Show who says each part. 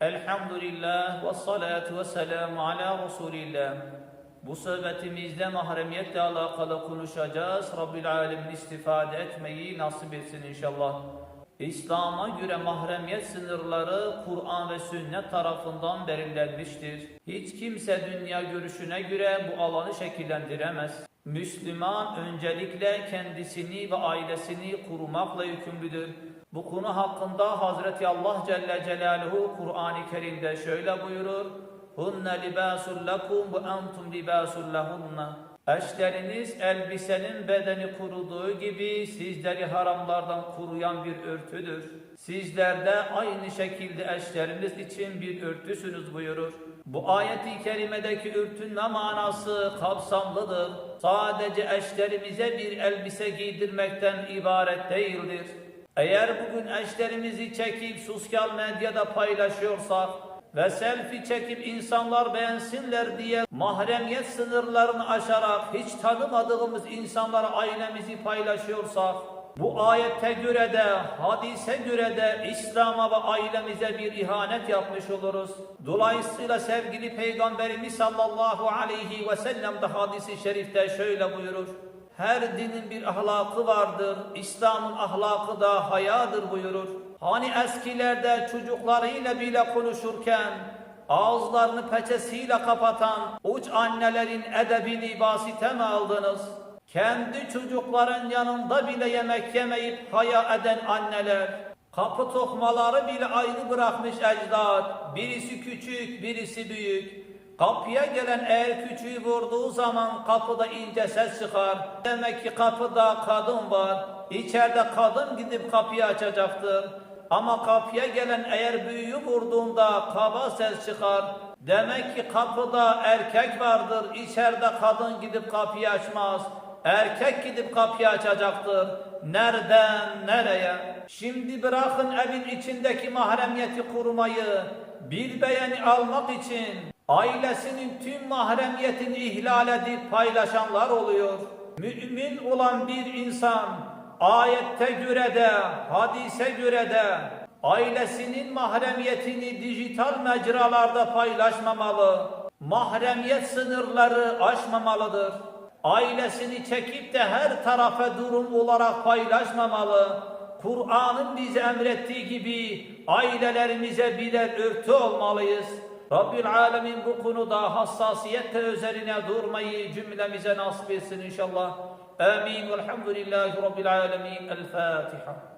Speaker 1: Elhamdülillah ve salatu ve selamu ala Resulillah. Bu sohbetimizde mahremiyetle alakalı konuşacağız. Rabbil Alemin istifade etmeyi nasip etsin inşallah. İslam'a göre mahremiyet sınırları Kur'an ve sünnet tarafından belirlenmiştir. Hiç kimse dünya görüşüne göre bu alanı şekillendiremez. Müslüman öncelikle kendisini ve ailesini korumakla yükümlüdür. Bu konu hakkında Hazreti Allah Celle Celaluhu Kur'an-ı Kerim'de şöyle buyurur. Hunne libasul lekum ve entum libasul lehunne. Eşleriniz elbisenin bedeni kuruduğu gibi sizleri haramlardan kuruyan bir örtüdür. Sizler de aynı şekilde eşleriniz için bir örtüsünüz buyurur. Bu ayeti kerimedeki örtünme manası kapsamlıdır. Sadece eşlerimize bir elbise giydirmekten ibaret değildir. Eğer bugün eşlerimizi çekip sosyal medyada paylaşıyorsak ve selfie çekip insanlar beğensinler diye mahremiyet sınırlarını aşarak hiç tanımadığımız insanlara ailemizi paylaşıyorsak bu ayete göre de hadise göre de İslam'a ve ailemize bir ihanet yapmış oluruz. Dolayısıyla sevgili Peygamberimiz sallallahu aleyhi ve sellem de hadisi şerifte şöyle buyurur. Her dinin bir ahlakı vardır. İslam'ın ahlakı da hayadır buyurur. Hani eskilerde çocuklarıyla bile konuşurken ağızlarını peçesiyle kapatan uç annelerin edebini basite mi aldınız? Kendi çocukların yanında bile yemek yemeyip haya eden anneler, kapı tokmaları bile ayrı bırakmış ecdat, birisi küçük, birisi büyük. Kapıya gelen eğer küçüğü vurduğu zaman kapıda ince ses çıkar. Demek ki kapıda kadın var. İçeride kadın gidip kapıyı açacaktır. Ama kapıya gelen eğer büyüğü vurduğunda kaba ses çıkar. Demek ki kapıda erkek vardır. İçeride kadın gidip kapıyı açmaz. Erkek gidip kapıyı açacaktır. Nereden nereye? Şimdi bırakın evin içindeki mahremiyeti korumayı. Bir beğeni almak için ailesinin tüm mahremiyetini ihlal edip paylaşanlar oluyor. Mümin olan bir insan ayette göre de hadise göre de ailesinin mahremiyetini dijital mecralarda paylaşmamalı. Mahremiyet sınırları aşmamalıdır. Ailesini çekip de her tarafa durum olarak paylaşmamalı. Kur'an'ın bize emrettiği gibi ailelerimize birer örtü olmalıyız. Rabbil Alemin bu konuda hassasiyetle üzerine durmayı cümlemize nasip etsin inşallah. Amin. Velhamdülillahi Rabbil Alemin. El Fatiha.